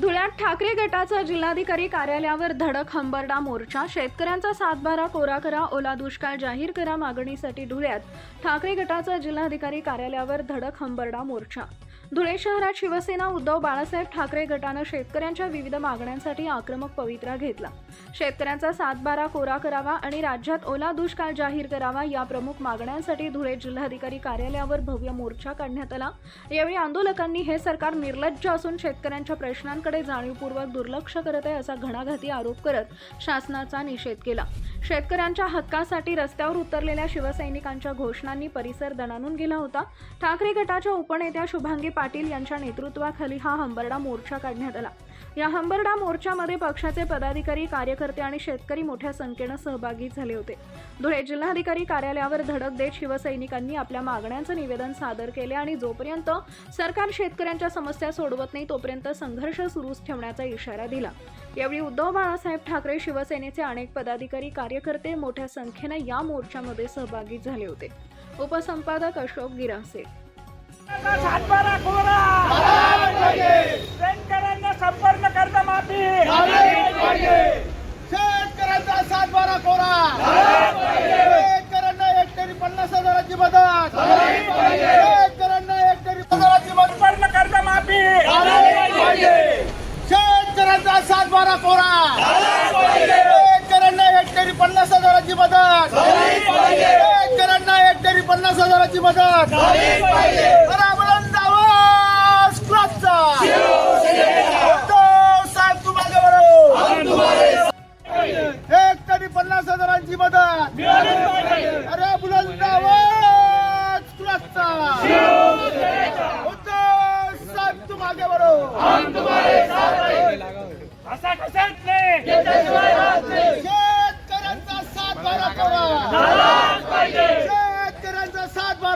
धुळ्यात ठाकरे गटाचा जिल्हाधिकारी कार्यालयावर धडक हंबरडा मोर्चा. शेतकऱ्यांचा सातबारा कोरा करा ओला दुष्काळ जाहीर करा मागणीसाठी धुळ्यात ठाकरे गटाचा जिल्हाधिकारी कार्यालयावर धडक हंबरडा मोर्चा. धुळे शहरात शिवसेना उद्धव बाळासाहेब ठाकरे गटानं शेतकऱ्यांच्या विविध मागण्यांसाठी आक्रमक पवित्रा घेतला. शेतकऱ्यांचा सातबारा कोरा करावा आणि राज्यात ओला दुष्काळ जाहीर करावा या प्रमुख मागण्यांसाठी धुळे जिल्हाधिकारी कार्यालयावर भव्य मोर्चा काढण्यात आला. यावेळी आंदोलकांनी हे सरकार निर्लज्ज असून शेतकऱ्यांच्या प्रश्नांकडे जाणीवपूर्वक दुर्लक्ष करत आहे असा घणाघाती आरोप करत शासनाचा निषेध केला. शेतकऱ्यांच्या हक्कासाठी रस्त्यावर उतरलेल्या शिवसैनिकांच्या घोषणांनी परिसर दणानून गेला होता. ठाकरे गटाच्या उपनेत्या शुभांगी पाटील यांच्या नेतृत्वाखाली हा हंबरडा मोर्चा काढण्यात आला. या हंबरडा मोर्चामध्ये पक्षाचे पदाधिकारी कार्यकर्ते आणि शेतकरी मोठ्या संख्येनं सहभागी झाले होते. धुळे जिल्हाधिकारी कार्यालयावर धडक देत शिवसैनिकांनी आपल्या मागण्यांचं निवेदन सादर केले आणि जोपर्यंत सरकार शेतकऱ्यांच्या समस्या सोडवत नाही तोपर्यंत संघर्ष सुरूच ठेवण्याचा इशारा दिला. यावेळी उद्धव बाळासाहेब ठाकरे शिवसेनेचे अनेक पदाधिकारी कार्यकर्ते मोठ्या संख्येनं या मोर्चामध्ये सहभागी झाले होते. उपसंपादक अशोक गिरासे सातबारा कोरा शेतकऱ्यांना संपर्क कर्ज माफी शेतकऱ्यांचा सातबारा कोरा शेतकऱ्यांना हेक्टरी पन्नास हजाराची मदत शेतकऱ्यांना हेक्टरी हजाराची मदत संपर्क कर्ज माफी शेतकऱ्यांचा सातबारा कोरा शेतकऱ्यांना हेक्टरी पन्नास हजाराची मदत शेतकऱ्यांना हेक्टरी पन्नास हजाराची मदत. जरा बुलंद आवाज क्लासचा. तो साहेब तू माझ्या बरोबर हेक्टरी पन्नास हजारांची मदत. अरे बुलंद आवाज क्लासचा. उद्धव साहेब तू मागे बरोबर असा कसाच नाही शेतकऱ्यांचा सात बारा कोरा शेतकऱ्यांचा